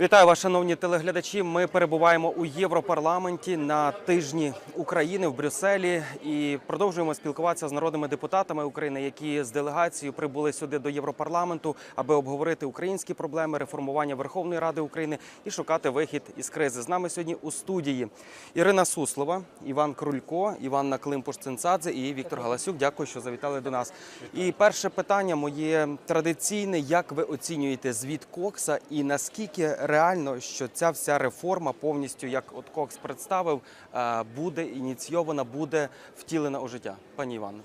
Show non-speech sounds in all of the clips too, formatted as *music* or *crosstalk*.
Вітаю вас, шановні телеглядачі. Ми перебуваємо у Європарламенті на тижні України в Брюсселі і продовжуємо спілкуватися з народними депутатами України, які з делегацією прибули сюди до Європарламенту, аби обговорити українські проблеми, реформування Верховної Ради України і шукати вихід із кризи. З нами сьогодні у студії Ірина Суслова, Іван Крулько, Іванна Климпуш-Цинцадзе і Віктор Галасюк. Дякую, що завітали до нас. І перше питання моє традиційне: як ви оцінюєте звіт Кокса і наскільки реально, що ця вся реформа повністю, як от Кокс представив, е, буде ініційована, буде втілена у життя, пані Іванно?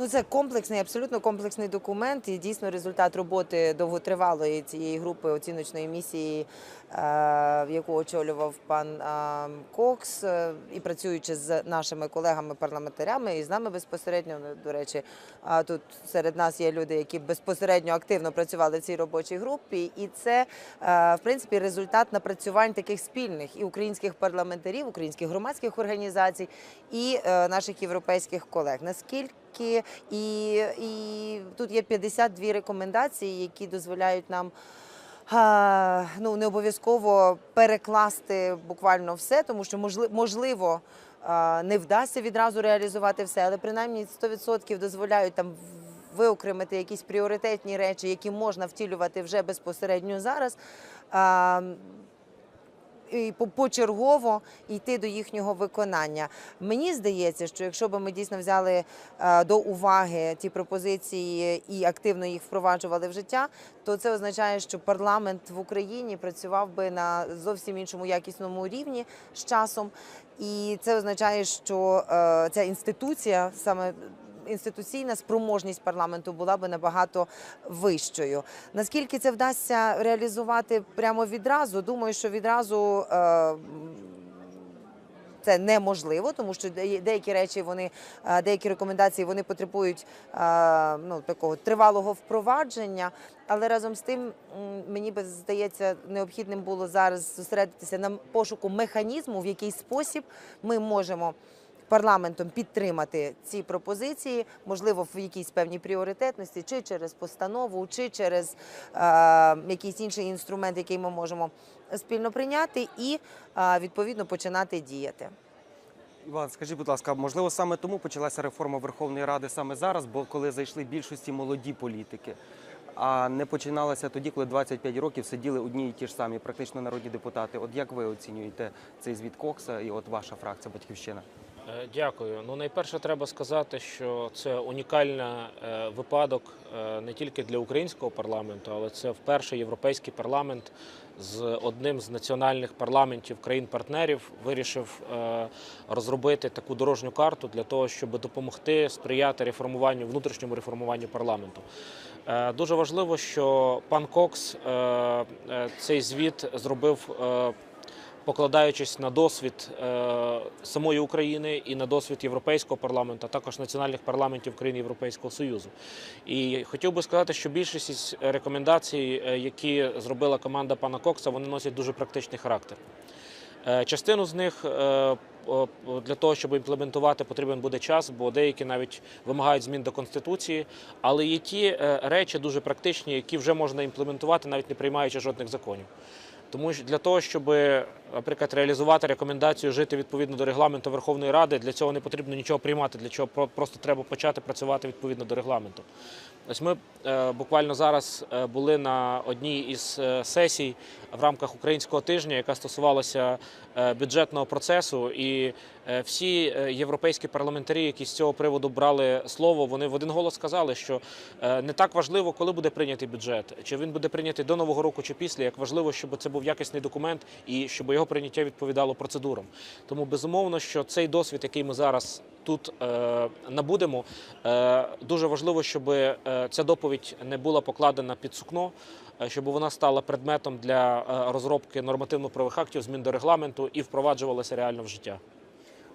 Ну, це комплексний, абсолютно комплексний документ і дійсно результат роботи довготривалої цієї групи оціночної місії, е, яку очолював пан е, Кокс, е, і працюючи з нашими колегами-парламентарями і з нами безпосередньо. ну, До речі, тут серед нас є люди, які безпосередньо активно працювали в цій робочій групі, і це в принципі результат напрацювань таких спільних і українських парламентарів, українських громадських організацій і наших європейських колег. Наскільки і, і тут є 52 рекомендації, які дозволяють нам. Ну, не обов'язково перекласти буквально все, тому що можливо не вдасться відразу реалізувати все, але принаймні 100% дозволяють там виокремити якісь пріоритетні речі, які можна втілювати вже безпосередньо зараз. Почергово йти до їхнього виконання. Мені здається, що якщо б ми дійсно взяли е, до уваги ті пропозиції і активно їх впроваджували в життя, то це означає, що парламент в Україні працював би на зовсім іншому якісному рівні з часом. І це означає, що е, ця інституція саме. Інституційна спроможність парламенту була би набагато вищою. Наскільки це вдасться реалізувати прямо відразу? Думаю, що відразу е, це неможливо, тому що деякі речі вони е, деякі рекомендації вони потребують е, ну такого тривалого впровадження. Але разом з тим мені би здається необхідним було зараз зосередитися на пошуку механізму, в який спосіб ми можемо. Парламентом підтримати ці пропозиції, можливо, в якійсь певній пріоритетності, чи через постанову, чи через е, якийсь інший інструмент, який ми можемо спільно прийняти, і е, відповідно починати діяти. Іван, скажіть, будь ласка, можливо, саме тому почалася реформа Верховної Ради саме зараз, бо коли зайшли більшості молоді політики, а не починалася тоді, коли 25 років сиділи одні і ті ж самі, практично народні депутати. От як ви оцінюєте цей звіт Кокса і от ваша фракція Батьківщина? Е, Дякую. Ну найперше треба сказати, що це унікальний е, випадок е, не тільки для українського парламенту, але це вперше європейський парламент з одним з національних парламентів країн-партнерів вирішив розробити таку дорожню карту для того, щоб допомогти сприяти реформуванню внутрішньому реформуванню парламенту. Дуже важливо, що пан Кокс цей звіт зробив. Покладаючись на досвід е, самої України і на досвід Європейського парламенту, а також національних парламентів країн Європейського Союзу. І хотів би сказати, що більшість рекомендацій, е, які зробила команда пана Кокса, вони носять дуже практичний характер. Е, Частину з них для того, щоб імплементувати, потрібен буде час, бо деякі навіть вимагають змін до конституції. Але є ті речі дуже практичні, які вже можна імплементувати, навіть не приймаючи жодних законів. Тому для того, щоб, наприклад, реалізувати рекомендацію жити відповідно до регламенту Верховної Ради, для цього не потрібно нічого приймати, для чого просто треба почати працювати відповідно до регламенту. Ось ми е, буквально зараз е, були на одній із е, сесій в рамках українського тижня, яка стосувалася бюджетного процесу, і всі європейські парламентарі, які з цього приводу брали слово, вони в один голос сказали, що не так важливо, коли буде прийнятий бюджет, чи він буде прийнятий до нового року, чи після, як важливо, щоб це був якісний документ і щоб його прийняття відповідало процедурам. Тому безумовно, що цей досвід, який ми зараз тут е, набудемо, е, дуже важливо, щоб е, ця доповідь не була покладена під сукно, е, щоб вона стала предметом для е, розробки нормативно правих актів, змін до регламенту і впроваджувалася реально в життя.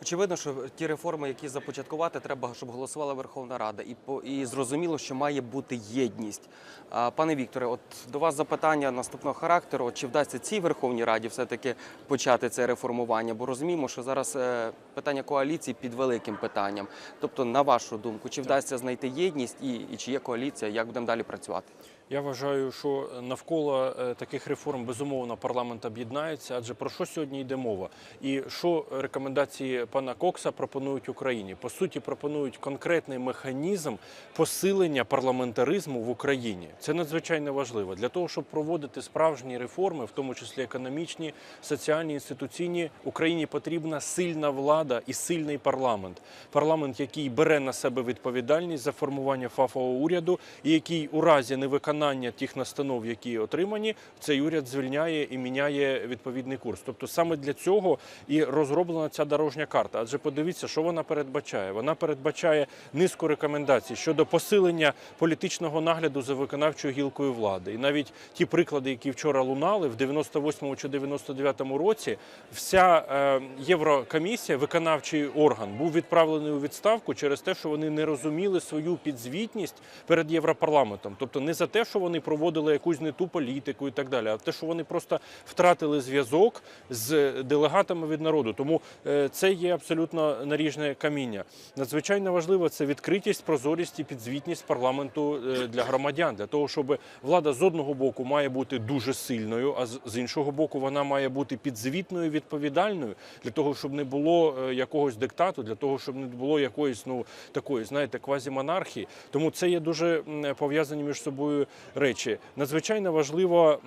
Очевидно, що ті реформи, які започаткувати, треба, щоб голосувала Верховна Рада, і по і зрозуміло, що має бути єдність. А, пане Вікторе, от до вас запитання наступного характеру: чи вдасться цій Верховній Раді все-таки почати це реформування? Бо розуміємо, що зараз е, питання коаліції під великим питанням. Тобто, на вашу думку, чи вдасться знайти єдність і, і чи є коаліція, як будемо далі працювати? Я вважаю, що навколо е, таких реформ безумовно парламент об'єднається. Адже про що сьогодні йде мова? І що рекомендації пана Кокса пропонують Україні? По суті, пропонують конкретний механізм посилення парламентаризму в Україні. Це надзвичайно важливо для того, щоб проводити справжні реформи, в тому числі економічні, соціальні, інституційні. Україні потрібна сильна влада і сильний парламент. Парламент, який бере на себе відповідальність за формування фахового уряду, і який у разі невиконання тих настанов, які отримані, цей уряд звільняє і міняє відповідний курс. Тобто саме для цього і розроблена ця дорожня карта. Адже подивіться, що вона передбачає. Вона передбачає низку рекомендацій щодо посилення політичного нагляду за виконавчою гілкою влади. І навіть ті приклади, які вчора лунали в 98 чи 99 році, вся е, Єврокомісія, виконавчий орган, був відправлений у відставку через те, що вони не розуміли свою підзвітність перед Європарламентом. Тобто не за те, що вони проводили якусь не ту політику і так далі, а те, що вони просто втратили зв'язок з делегатами від народу. Тому е, це є абсолютно наріжне каміння. Надзвичайно важливо це відкритість, прозорість і підзвітність парламенту е, для громадян, для того, щоб влада з одного боку має бути дуже сильною, а з- іншого боку вона має бути підзвітною, відповідальною для того, щоб не було е, якогось диктату, для того, щоб не було якоїсь ну такої, знаєте, квазімонархії. Тому це є дуже пов'язані між собою речі. Надзвичайно важливо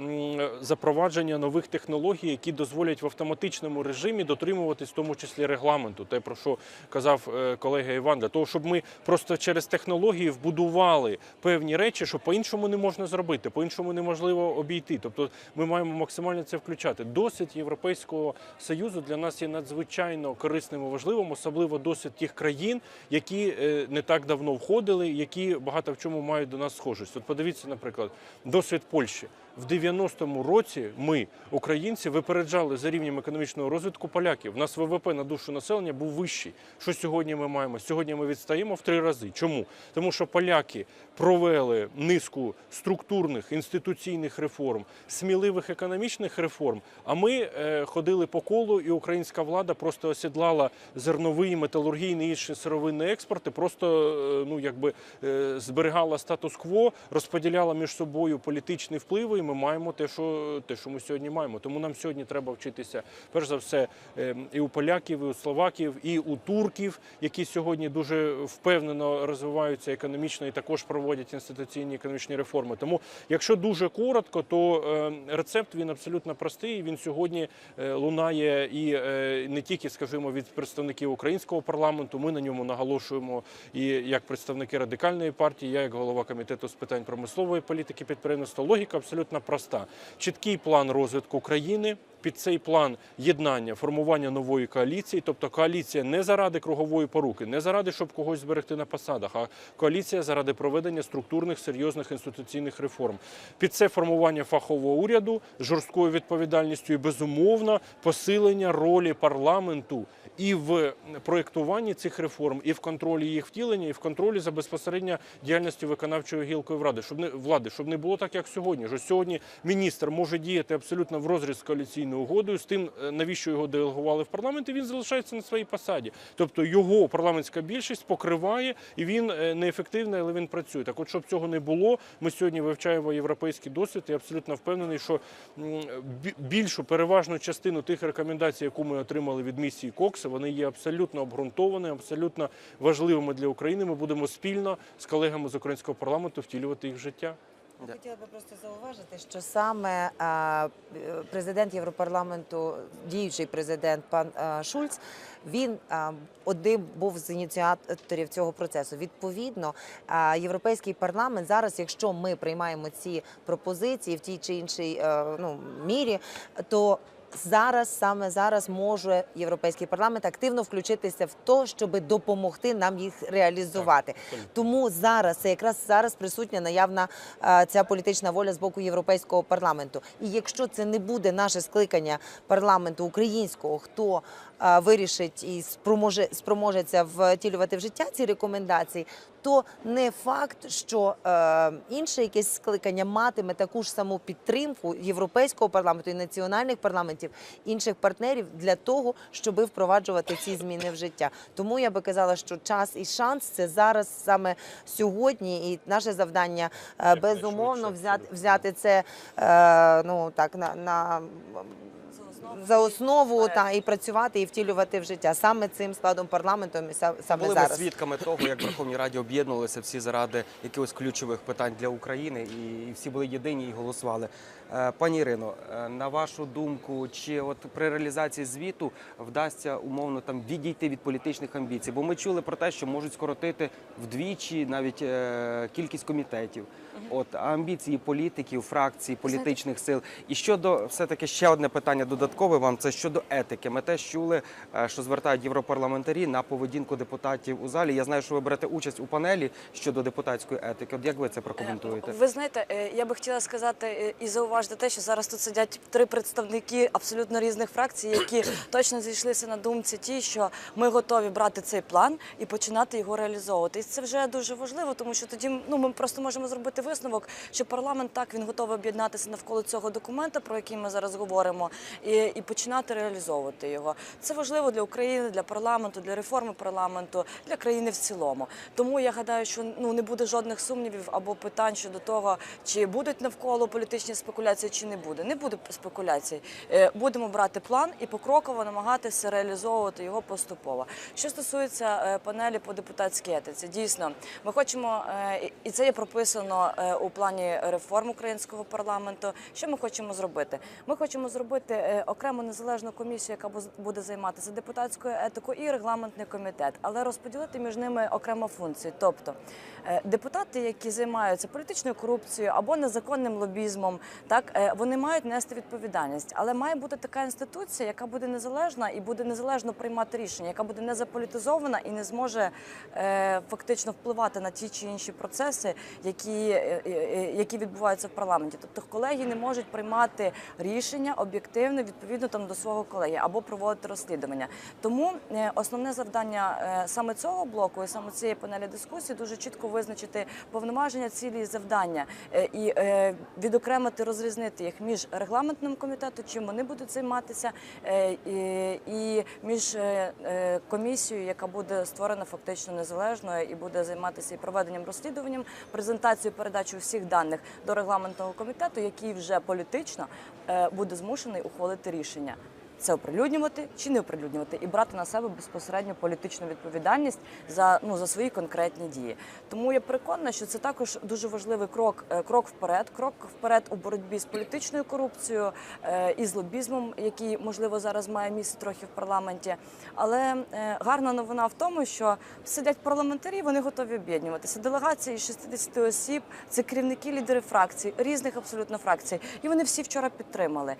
запровадження нових технологій, які дозволять в автоматичному режимі дотримуватись в тому числі регламенту, те про що казав е, колега Іван, для того, щоб ми просто через технології вбудували певні речі, що по-іншому не можна зробити, по-іншому неможливо обійти. Тобто ми маємо максимально це включати. Досвід Європейського союзу для нас є надзвичайно корисним і важливим, особливо досвід тих країн, які е, не так давно входили, які багато в чому мають до нас схожість. От подивіться, наприклад, досвід Польщі. В 90-му році ми, українці, випереджали за рівнем економічного розвитку поляків. У нас ВВП на душу населення був вищий. Що сьогодні ми маємо? Сьогодні ми відстаємо в три рази. Чому? Тому що поляки провели низку структурних інституційних реформ, сміливих економічних реформ. А ми е, ходили по колу, і українська влада просто осідлала зерновий, металургійний і інші сировинний експорт просто е, ну якби е, зберігала статус-кво, розподіляла між собою політичні впливи. Ми маємо те, що те, що ми сьогодні маємо. Тому нам сьогодні треба вчитися перш за все е, і у поляків, і у словаків, і у турків, які сьогодні дуже впевнено розвиваються економічно і також проводять інституційні економічні реформи. Тому, якщо дуже коротко, то е, рецепт він абсолютно простий. Він сьогодні е, лунає і е, не тільки, скажімо, від представників українського парламенту. Ми на ньому наголошуємо і як представники радикальної партії, я як голова комітету з питань промислової політики підприємництва. Логіка абсолютно проста: чіткий план розвитку країни. Під цей план єднання, формування нової коаліції, тобто коаліція не заради кругової поруки, не заради, щоб когось зберегти на посадах, а коаліція заради проведення структурних серйозних інституційних реформ. Під це формування фахового уряду жорсткою відповідальністю і безумовно посилення ролі парламенту і в проєктуванні цих реформ, і в контролі їх втілення, і в контролі за безпосередньо діяльністю виконавчої гілкої влади, щоб не влади, щоб не було так, як сьогодні. Що сьогодні міністр може діяти абсолютно в розріз з коаліційною угодою, з тим, е, навіщо його делегували в парламент, і він залишається на своїй посаді. Тобто його парламентська більшість покриває, і він е, неефективний, але він працює. Так, от щоб цього не було, ми сьогодні вивчаємо європейський досвід. і абсолютно впевнений, що більшу переважну частину тих рекомендацій, яку ми отримали від місії Кокса, вони є абсолютно обґрунтовані, абсолютно важливими для України. Ми будемо спільно з колегами з українського парламенту втілювати їх в життя. Хотіла би просто зауважити, що саме президент Європарламенту, діючий президент пан Шульц, він один був з ініціаторів цього процесу. Відповідно, європейський парламент зараз, якщо ми приймаємо ці пропозиції в тій чи іншій е, ну, мірі, то Зараз саме зараз може європейський парламент активно включитися в те, щоб допомогти нам їх реалізувати. Тому зараз це якраз зараз присутня наявна е, ця політична воля з боку європейського парламенту. І якщо це не буде наше скликання парламенту українського, хто е, вирішить і спроможе спроможеться втілювати в життя ці рекомендації, то не факт, що е, інше якесь скликання матиме таку ж саму підтримку європейського парламенту і національних парламентів, парламентів інших партнерів для того, щоби впроваджувати ці зміни в життя. Тому я би казала, що час і шанс це зараз саме сьогодні, і наше завдання е, безумовно взяти взяти це е, ну так на, на за основу та і працювати і втілювати в життя саме цим складом парламенту. са- Саме Були ми свідками того, як в Верховній Раді об'єднувалися всі заради якихось ключових питань для України, і, і всі були єдині і голосували. Е, Пані Ірино, е, на вашу думку, чи от при реалізації звіту вдасться умовно там відійти від політичних амбіцій? Бо ми чули про те, що можуть скоротити вдвічі навіть е, кількість комітетів. От амбіції політиків, фракцій, політичних сил. І щодо все таки ще одне питання додаткове вам це щодо етики. Ми теж чули, е, що звертають європарламентарі на поведінку депутатів у залі. Я знаю, що ви берете участь у панелі щодо депутатської етики. От як ви це прокоментуєте? Ви знаєте, е, я би хотіла сказати е, і зауважити те, що зараз тут сидять три представники абсолютно різних фракцій, які *clears throat* точно зійшлися на думці ті, що ми готові брати цей план і починати його реалізовувати. І це вже дуже важливо, тому що тоді ну ми просто можемо зробити висновок, що парламент так він готовий об'єднатися навколо цього документа, про який ми зараз говоримо, і, і починати реалізовувати його. Це важливо для України, для парламенту, для реформи парламенту, для країни в цілому. Тому я гадаю, що ну не буде жодних сумнівів або питань щодо того, чи будуть навколо політичні спекуляції, чи не буде. Не буде спекуляцій. Е, Будемо брати план і покроково намагатися реалізовувати його поступово. Що стосується е, панелі по депутатській етиці, дійсно, ми хочемо, е, і- це є прописано у плані реформ українського парламенту. Що ми хочемо зробити? Ми хочемо зробити е, окрему незалежну комісію, яка буде займатися депутатською етикою і регламентний комітет, але розподілити між ними окремо функції. Тобто е, депутати, які займаються політичною корупцією або незаконним лобізмом, так е, вони мають нести відповідальність, але має бути така інституція, яка буде незалежна і буде незалежно приймати рішення, яка буде не заполітизована і не зможе фактично впливати на ті чи інші процеси, які, які відбуваються в парламенті. Тобто колеги не можуть приймати рішення об'єктивно відповідно там до свого колеги або проводити розслідування. Тому е, основне завдання е, саме цього блоку і саме цієї панелі дискусії дуже чітко визначити повноваження, цілі і завдання е, і відокремити, розрізнити їх між регламентним комітетом, чим вони будуть займатися, і, між комісією, яка буде створена фактично незалежною і буде займатися і проведенням розслідуванням, презентацією, передачею всіх даних до регламентного комітету, який вже політично буде змушений ухвалити рішення. Це оприлюднювати чи не оприлюднювати, і брати на себе безпосередньо політичну відповідальність за ну за свої конкретні дії. Тому я переконана, що це також дуже важливий крок, е, крок вперед, крок вперед у боротьбі з політичною корупцією е, і з лобізмом, який можливо зараз має місце трохи в парламенті. Але е, гарна новина в тому, що сидять парламентарі, вони готові об'єднуватися. Делегації з 60 осіб, це керівники, лідери фракцій, різних абсолютно фракцій. І вони всі вчора підтримали.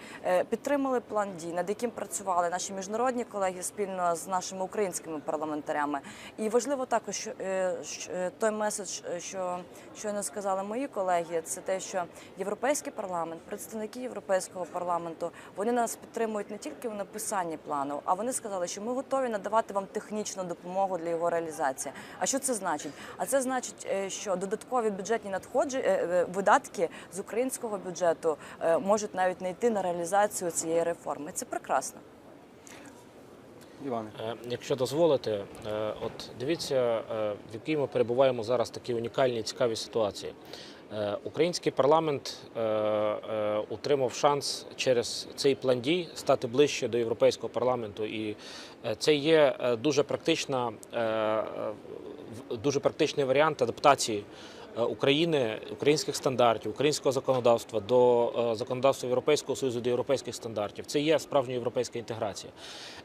Підтримали план дій, над яким працювали наші міжнародні колеги спільно з нашими українськими парламентарями. І важливо також, е, що, е, той меседж, е, що щойно сказали мої колеги, це те, що європейський парламент, представники європейського парламенту, вони нас підтримують не тільки в написанні плану, а вони сказали, що ми готові надавати вам технічну допомогу для його реалізації. А що це значить? А це значить, що додаткові бюджетні надходження видатки з українського бюджету можуть навіть не йти на реалізацію цієї реформи. Це прекрасно. Іване. Е, Якщо дозволите, е, от дивіться, е, в якій ми перебуваємо зараз в такій унікальній цікавій ситуації. Український парламент отримав шанс через цей план дій стати ближче до європейського парламенту, і це є дуже практична, в- дуже практичний варіант адаптації України, українських стандартів, українського законодавства до е, законодавства Європейського Союзу, до європейських стандартів. Це є справжня європейська інтеграція.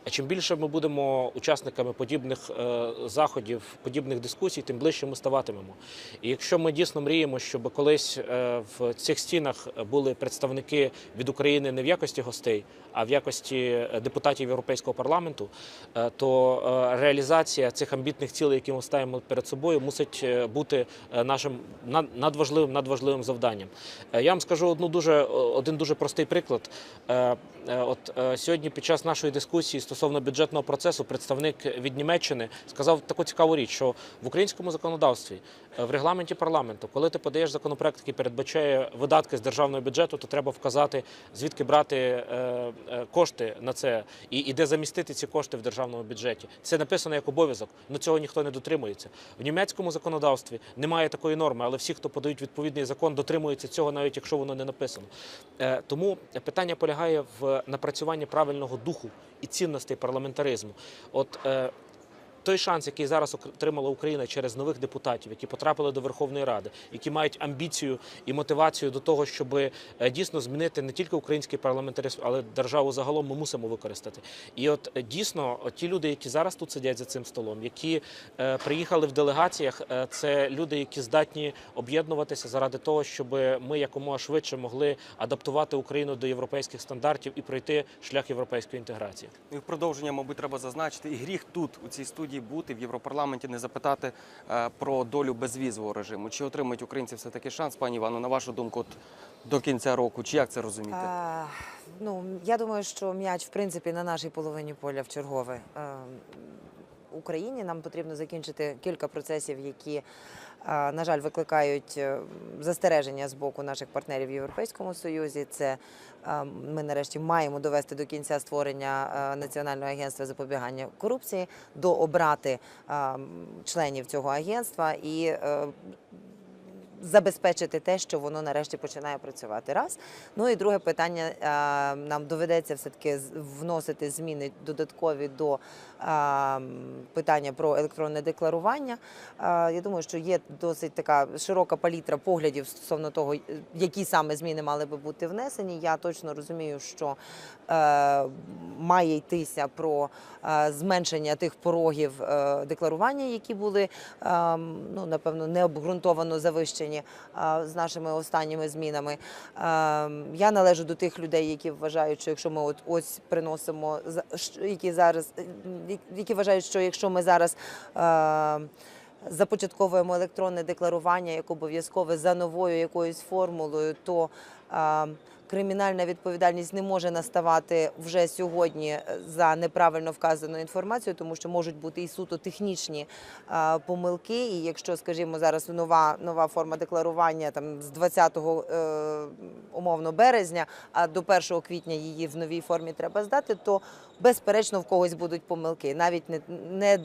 Чим більше ми будемо учасниками подібних е, заходів, подібних дискусій, тим ближче ми ставатимемо. І якщо ми дійсно мріємо, щоб колись е, в цих стінах були представники від України не в якості гостей, а в якості е, депутатів Європейського парламенту, е, то е, реалізація цих амбітних цілей, які ми ставимо перед собою, мусить е, бути е, нашим надважливим надважливим завданням. Е, Я вам скажу одну дуже один дуже простий приклад. Е, е, От сьогодні, під час нашої дискусії стосовно бюджетного процесу, представник від Німеччини сказав таку цікаву річ, що в українському законодавстві в регламенті парламенту, коли ти подаєш законопроект, який передбачає видатки з державного бюджету, то треба вказати звідки брати кошти на це і, і де замістити ці кошти в державному бюджеті. Це написано як обов'язок, але цього ніхто не дотримується. В німецькому законодавстві немає такої норми, але всі, хто подають відповідний закон, дотримуються цього, навіть якщо воно не написано. Е, Тому питання полягає в напрацюванні правильного духу і цінностей парламентаризму. От е, той шанс, який зараз отримала Україна через нових депутатів, які потрапили до Верховної Ради, які мають амбіцію і мотивацію до того, щоб е, дійсно змінити не тільки український парламентаризм, але державу загалом ми мусимо використати. І от е, дійсно, ті люди, які зараз тут сидять за цим столом, які е, приїхали в делегаціях, е, це люди, які здатні об'єднуватися заради того, щоб ми якомога швидше могли адаптувати Україну до європейських стандартів і пройти шлях європейської інтеграції. І в продовження, мабуть, треба зазначити, і гріх тут, у цій студії, бути в Європарламенті, не запитати е, про долю безвізового режиму. Чи отримають українці все таки шанс, пані Івано, на вашу думку, от, до кінця року? Чи як це розуміти? А, ну, я думаю, що м'яч, в принципі, на нашій половині поля в чергове. Е, Україні нам потрібно закінчити кілька процесів, які, на жаль, викликають е, застереження з боку наших партнерів в Європейському Союзі. Це ми нарешті маємо довести до кінця створення е, Національного агентства запобігання корупції, дообрати обрати членів цього агентства і е, забезпечити те, що воно нарешті починає працювати. Раз. Ну і друге питання: е, нам доведеться все-таки з- вносити зміни додаткові до е, питання про електронне декларування. Е, Я думаю, що є досить така широка палітра поглядів стосовно того, які саме зміни мали би бути внесені. Я точно розумію, що має йтися про зменшення тих порогів декларування, які були е, ну напевно необґрунтовано завищені е, з нашими останніми змінами. Е, Я належу до тих людей, які вважають, що якщо ми от ось приносимо які зараз е, які вважають, що якщо ми зараз започатковуємо електронне декларування як обов'язкове за новою якоюсь формулою, то кримінальна відповідальність не може наставати вже сьогодні е, за неправильно вказану інформацію, тому що можуть бути і суто технічні е, помилки. І якщо, скажімо, зараз нова нова форма декларування там з 20 е, умовно березня, а до 1 квітня її в новій формі треба здати, то безперечно в когось будуть помилки, навіть не, не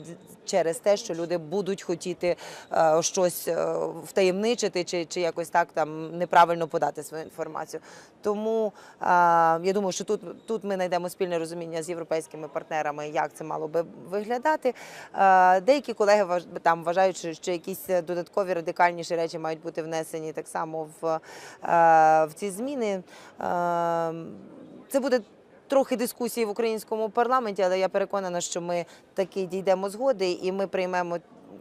через те, що люди будуть хотіти е, щось е, втаємничити чи, чи якось так там неправильно подати свою інформацію. Тому е, я думаю, що тут, тут ми знайдемо спільне розуміння з європейськими партнерами, як це мало би виглядати. Е, деякі колеги там вважають, що якісь додаткові радикальніші речі мають бути внесені так само в, е, в ці зміни. Е, це буде трохи дискусії в українському парламенті, але я переконана, що ми таки дійдемо згоди і ми приймемо.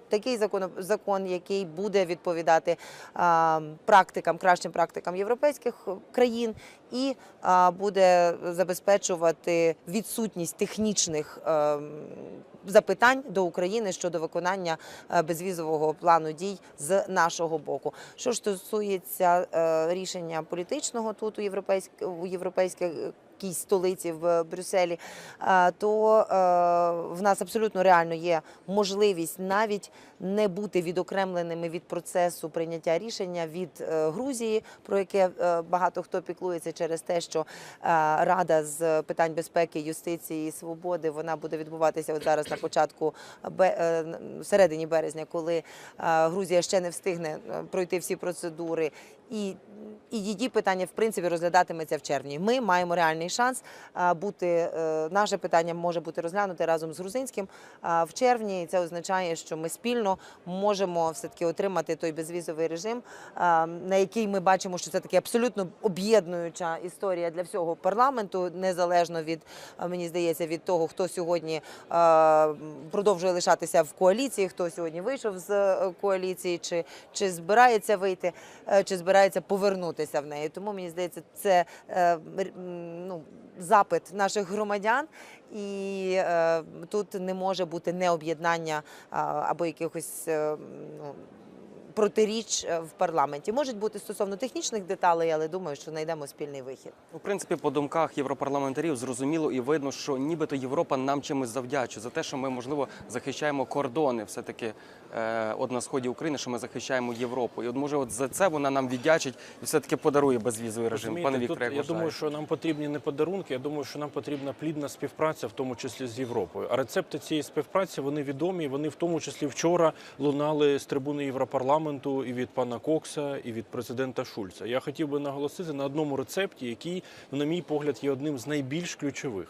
Такий закон, закон, який буде відповідати а, практикам, кращим практикам європейських країн, і а, буде забезпечувати відсутність технічних ем, запитань до України щодо виконання е, безвізового плану дій з нашого боку. Що ж стосується е, рішення політичного тут у європейськ у європейських якійсь столиці в Брюсселі, е, то е, в нас абсолютно реально є можливість навіть не бути відокремленими від процесу прийняття рішення від е, Грузії, про яке е, багато хто піклується через те, що е, Рада з питань безпеки, юстиції і свободи вона буде відбуватися от зараз на початку е, середині березня, коли е, Грузія ще не встигне е, пройти всі процедури. І, і її питання в принципі розглядатиметься в червні. Ми маємо реальний шанс бути. е, Наше питання може бути розглянуте разом з грузинським в червні. І це означає, що ми спільно можемо все таки отримати той безвізовий режим, на який ми бачимо, що це таки абсолютно об'єднуюча історія для всього парламенту, незалежно від мені здається від того, хто сьогодні продовжує лишатися в коаліції, хто сьогодні вийшов з е, коаліції, чи, чи збирається вийти, е, чи збирається повернутися в неї. Тому мені здається, це е, ну, запит наших громадян, і е, тут не може бути необ'єднання або якихось е, ну, протиріч в парламенті. Можуть бути стосовно технічних деталей, але думаю, що знайдемо спільний вихід. У принципі, по думках європарламентарів зрозуміло і видно, що нібито Європа нам чимось завдячує за те, що ми можливо захищаємо кордони, все таки от на сході України, що ми захищаємо Європу. І от може, от за це вона нам віддячить і все таки подарує безвізовий режим. Розумієте, Пане Вікторе, я думаю, що нам потрібні не подарунки. Я думаю, що нам потрібна плідна співпраця, в тому числі з Європою. А рецепти цієї співпраці вони відомі. Вони в тому числі вчора лунали з трибуни Європарламенту і від пана Кокса, і від президента Шульца. Я хотів би наголосити на одному рецепті, який, на мій погляд, є одним з найбільш ключових.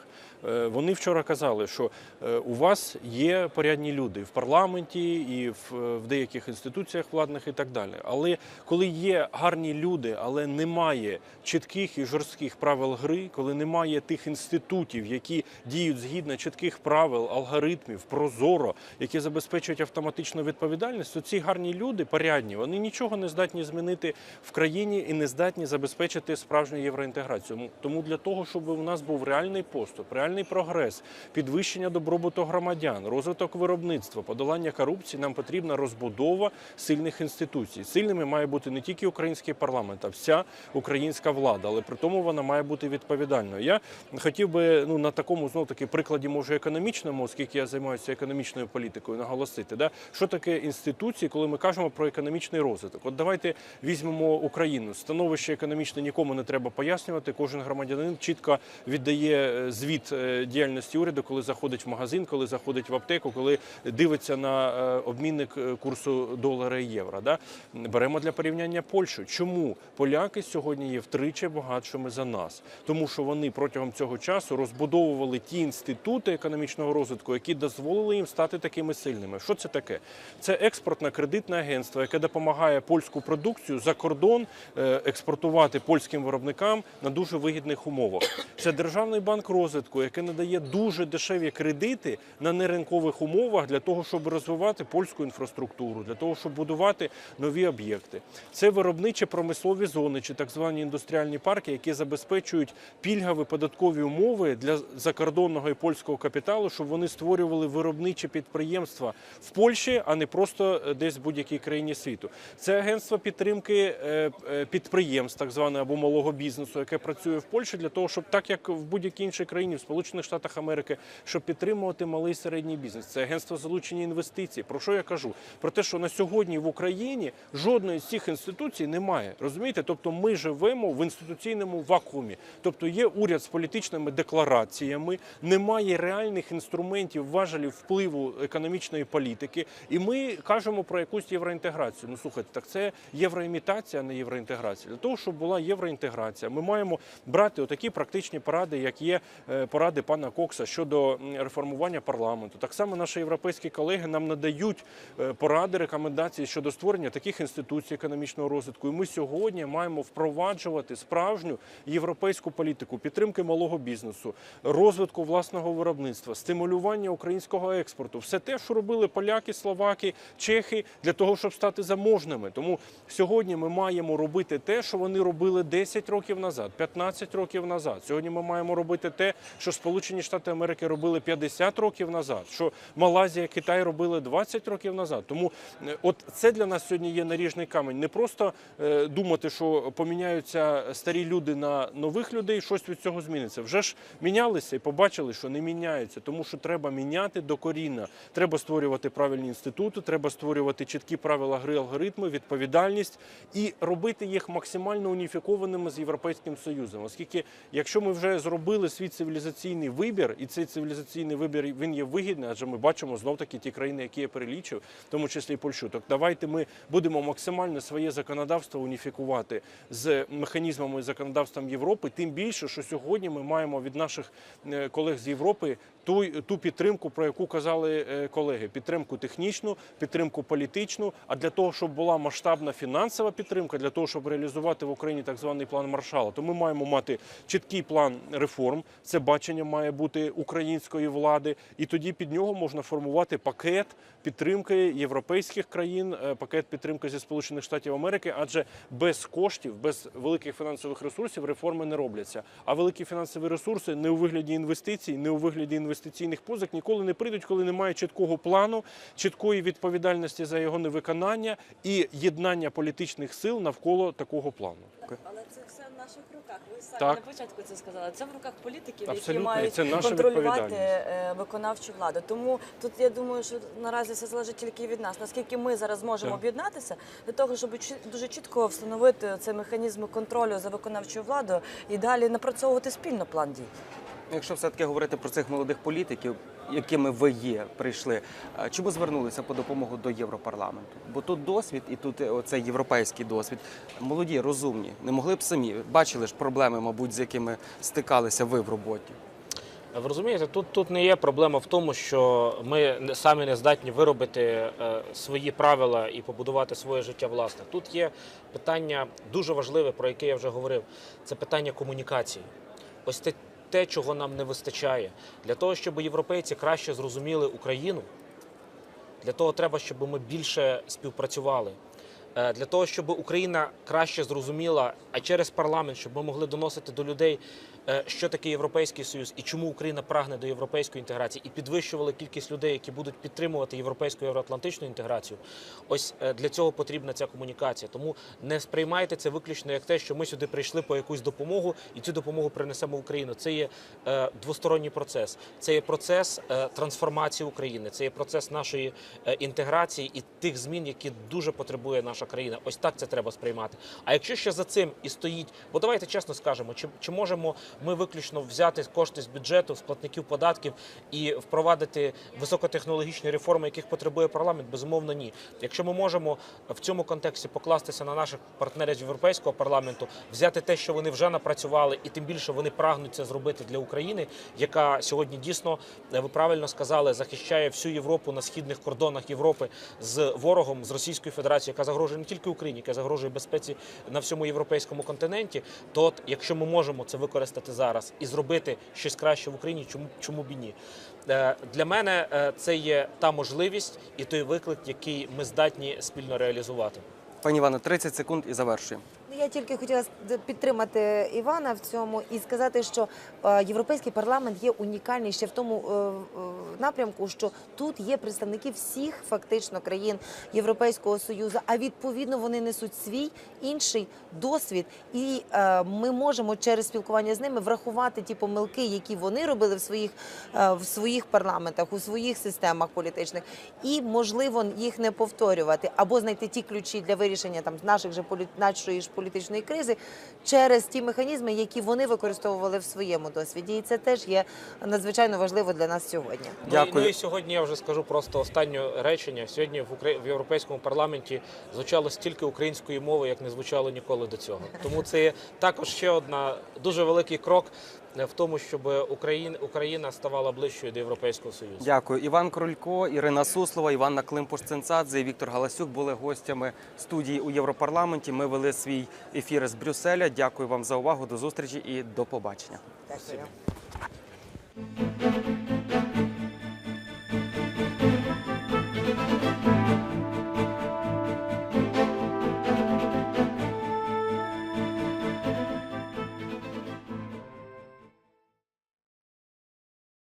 Е, Вони вчора казали, що е, у вас є порядні люди в парламенті і е, в деяких інституціях владних і так далі. Але коли є гарні люди, але немає чітких і жорстких правил гри, коли немає тих інститутів, які діють згідно чітких правил, алгоритмів, прозоро, які забезпечують автоматичну відповідальність, то ці гарні люди, порядні, вони нічого не здатні змінити в країні і не здатні забезпечити справжню євроінтеграцію. Тому для того, щоб у нас був реальний поступ, реальний прогрес, підвищення добробуту громадян, розвиток виробництва, подолання корупції, нам потрібна розбудова сильних інституцій. Сильними має бути не тільки український парламент, а вся українська влада, але при тому вона має бути відповідальною. Я хотів би ну на такому знов таки прикладі, може економічному, оскільки я займаюся економічною політикою, наголосити, да що таке інституції, коли ми кажемо про економічний розвиток. От давайте візьмемо Україну. Становище економічне нікому не треба пояснювати. Кожен громадянин чітко віддає е, звіт діяльності уряду, коли заходить в магазин, коли заходить в аптеку, коли дивиться на е, обмінник е, курсу долара і євро. Да? Беремо для порівняння Польщу. Чому поляки сьогодні є втричі багатшими за нас? Тому що вони протягом цього часу розбудовували ті інститути економічного розвитку, які дозволили їм стати такими сильними. Що це таке? Це експортне кредитне агентство, яке допомагає польську продукцію за кордон е, експортувати польським виробникам на дуже вигідних умовах. Це державний банк розвитку, який надає дуже дешеві кредити на неринкових умовах для того, щоб розвивати польську інфраструктуру, для того, щоб будувати нові об'єкти. Це виробничі промислові зони чи так звані індустріальні парки, які забезпечують пільгові податкові умови для закордонного і польського капіталу, щоб вони створювали виробничі підприємства в Польщі, а не просто е, десь в будь-якій країні світу. Це агентство підтримки е, е, підприємств, так зване або малого бізнесу, яке працює в Польщі для того, щоб так як в будь-якій іншій країні, в Сполучених Штатах Америки, щоб підтримувати малий і середній бізнес. Це агентство залучення інвестицій. Про що я кажу? Про те, що на сьогодні в Україні жодної з цих інституцій немає. Розумієте? Тобто ми живемо в інституційному вакуумі. Тобто є уряд з політичними деклараціями, немає реальних інструментів важелів впливу економічної політики, і ми кажемо про якусь євроінтеграцію. Ну слухайте, так це євроімітація, а не євроінтеграція. Для того, щоб була євроінтеграція, ми маємо брати отакі практичні поради, як є е, поради пана Кокса щодо реформування парламенту. Так само наші європейські колеги нам надають е, поради, рекомендації щодо створення таких інституцій економічного розвитку. І ми сьогодні маємо впроваджувати справжню європейську політику підтримки малого бізнесу, розвитку власного виробництва, стимулювання українського експорту. Все те, що робили поляки, словаки, чехи для того, щоб стати заможними. Тому сьогодні ми маємо робити те, що вони робили 10 років назад, 15 років назад. Сьогодні ми маємо робити те, що Сполучені Штати Америки робили 50 років назад, що Малайзія, Китай робили 20 років назад. Тому е, от це для нас сьогодні є наріжний камінь. Не просто е, думати, що поміняються старі люди на нових людей, щось від цього зміниться. Вже ж мінялися і побачили, що не міняється, тому що треба міняти докорінно. Треба створювати правильні інститути, треба створювати чіткі правила гри, алгоритми, відповідальність і робити їх максимально уніфікованими з європейським союзом. Оскільки, якщо ми вже зробили свій цивілізаційний вибір, і цей цивілізаційний вибір він є вигідний, адже ми бачимо знов таки ті країни, які я перелічив, в тому числі і Польщу. Так давайте ми будемо максимально своє законодавство уніфікувати з механізмами і законодавством Європи. Тим більше, що сьогодні ми маємо від наших е, колег з Європи ту, ту підтримку, про яку казали е, колеги: підтримку технічну, підтримку політичну. А для того, щоб була масштабна фінансова підтримка, для того, щоб реалізувати в Україні так званий план Маршала, то ми маємо мати чіткий план реформ. Це бачення має бути української влади, і тоді під нього можна формувати пакет підтримки європейських країн, е, пакет підтримки зі Сполучених Штатів Америки, адже без коштів, без великих фінансових ресурсів реформи не робляться. А великі фінансові ресурси не у вигляді інвестицій, не у вигляді інвестиційних позик ніколи не прийдуть, коли немає чіткого плану, чіткої відповідальності за його невиконання. і єднання політичних сил навколо такого плану. Але це руках. Ви самі Так. на початку це сказали. Це в руках політиків, Абсолютно, які мають це наша контролювати відповідальність. е, виконавчу владу. Тому тут я думаю, що наразі все залежить тільки від нас. Наскільки ми зараз можемо Так. об'єднатися для того, щоб чі- дуже чітко встановити цей механізм контролю за виконавчою владою і далі напрацьовувати спільно план дій. Якщо все-таки говорити про цих молодих політиків, якими ви є, прийшли, чому звернулися по допомогу до Європарламенту? Бо тут досвід, і тут е, оцей європейський досвід. Молоді, розумні, не могли б самі. Бачили ж проблеми, мабуть, з якими стикалися ви в роботі. Ви розумієте, тут, тут не є проблема в тому, що ми самі не здатні виробити е, свої правила і побудувати своє життя власне. Тут є питання дуже важливе, про яке я вже говорив. Це питання комунікації. Ось те, те, чого нам не вистачає. Для того, щоб європейці краще зрозуміли Україну, для того треба, щоб ми більше співпрацювали. Е, Для того, щоб Україна краще зрозуміла, а через парламент, щоб ми могли доносити до людей, е, що таке Європейський Союз і чому Україна прагне до європейської інтеграції, і підвищували кількість людей, які будуть підтримувати європейську євроатлантичну інтеграцію. Ось е, для цього потрібна ця комунікація. Тому не сприймайте це виключно як те, що ми сюди прийшли по якусь допомогу, і цю допомогу принесемо в Україну. Це є двосторонній процес. Це є процес трансформації України. Це є процес нашої інтеграції і тих змін, які дуже потребує наша країна. Ось так це треба сприймати. А якщо ще за цим і стоїть, бо давайте чесно скажемо, чи, чи можемо ми виключно взяти кошти з бюджету, з платників податків і впровадити високотехнологічні реформи, яких потребує парламент? Безумовно, ні. Якщо ми можемо в цьому контексті покластися на наших партнерів з європейського парламенту, взяти те, що вони вже напрацювали, і тим більше вони прагнуть це зробити для України, яка сьогодні дійсно е, ви правильно сказали, захищає всю Європу на східних кордонах Європи з ворогом з Російською Федерацією, яка загрожує не тільки Україні, яка загрожує безпеці на всьому європейському континенті. То от, якщо ми можемо це використати зараз і зробити щось краще в Україні, чому чому б і ні? Е, Для мене е, це є та можливість і той виклик, який ми здатні спільно реалізувати. Пані Іване, 30 секунд і завершуємо. Я тільки хотіла підтримати Івана в цьому і сказати, що е, європейський парламент є унікальний ще в тому е, е, напрямку, що тут є представники всіх фактично країн Європейського союзу. А відповідно вони несуть свій інший досвід, і ми можемо через спілкування з ними врахувати ті помилки, які вони робили в своїх в своїх парламентах, у своїх системах політичних, і можливо їх не повторювати, або знайти ті ключі для вирішення там наших же полі... нашої ж політичної кризи через ті механізми, які вони використовували в своєму досвіді. І це теж є надзвичайно важливо для нас сьогодні. Ну, і- Дякую. Ну і сьогодні я вже скажу просто останнє речення. Сьогодні в Украї... в європейському парламенті звучало стільки української мови, як не звучало ніколи до цього. Тому це є також ще одна дуже великий крок в тому, щоб Україна, Україна ставала ближчою до Європейського Союзу. Дякую. Іван Крулько, Ірина Суслова, Іванна Климпуш-Цинцадзе і Віктор Галасюк були гостями студії у Європарламенті. Ми вели свій ефір з Брюсселя. Дякую вам за увагу. До зустрічі і до побачення. Дякую.